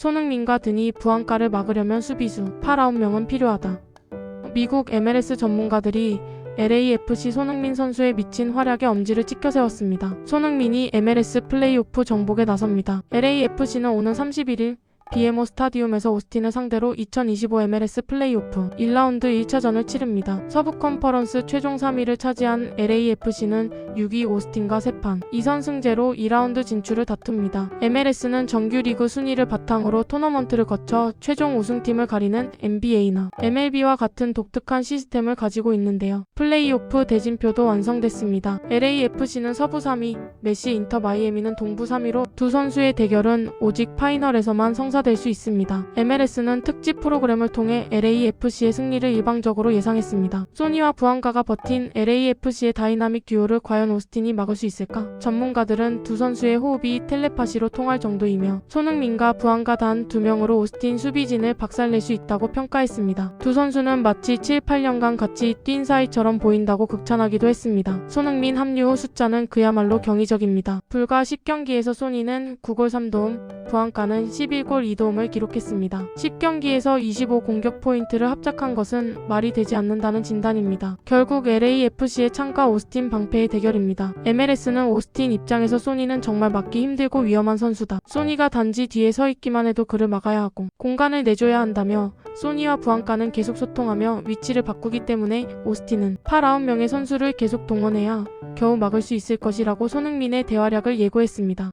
손흥민과 드니 부안가를 막으려면 수비수 8, 9명은 필요하다. 미국 MLS 전문가들이 LAFC 손흥민 선수의 미친 활약에 엄지를 찍혀 세웠습니다. 손흥민이 MLS 플레이오프 정복에 나섭니다. LAFC는 오는 31일 BMO 스타디움에서 오스틴을 상대로 2025 MLS 플레이오프 1라운드 1차전을 치릅니다. 서부 컨퍼런스 최종 3위를 차지한 LAFC는 6위 오스틴과 3판 2선승제로 2라운드 진출을 다툽니다. MLS는 정규리그 순위를 바탕으로 토너먼트를 거쳐 최종 우승팀을 가리는 NBA나 MLB와 같은 독특한 시스템을 가지고 있는데요. 플레이오프 대진표도 완성됐습니다. LAFC는 서부 3위, 메시 인터 마이애미는 동부 3위로 두 선수의 대결은 오직 파이널에서만 성사될 수 있습니다. MLS는 특집 프로그램을 통해 LAFC의 승리를 일방적으로 예상했습니다. 소니와 부안가가 버틴 LAFC의 다이나믹 듀오를 과연 오스틴이 막을 수 있을까? 전문가들은 두 선수의 호흡이 텔레파시로 통할 정도이며 손흥민과 부안가 단 두 명으로 오스틴 수비진을 박살낼 수 있다고 평가했습니다. 두 선수는 마치 7, 8년간 같이 뛴 사이처럼 보인다고 극찬하기도 했습니다. 손흥민 합류 후 숫자는 그야말로 경이적입니다. 불과 10경기에서 소니는 9골 3도움, 부안가는 11골 2도움을 기록했습니다. 10경기에서 25 공격 포인트를 합작한 것은 말이 되지 않는다는 진단입니다. 결국 LAFC의 창과 오스틴 방패의 대결입니다. MLS는 오스틴 입장에서 소니는 정말 막기 힘들고 위험한 선수다. 소니가 단지 뒤에 서 있기만 해도 그를 막아야 하고 공간을 내줘야 한다며 소니와 부안가는 계속 소통하며 위치를 바꾸기 때문에 오스틴은 8, 9명의 선수를 계속 동원해야 겨우 막을 수 있을 것이라고 손흥민의 대활약을 예고했습니다.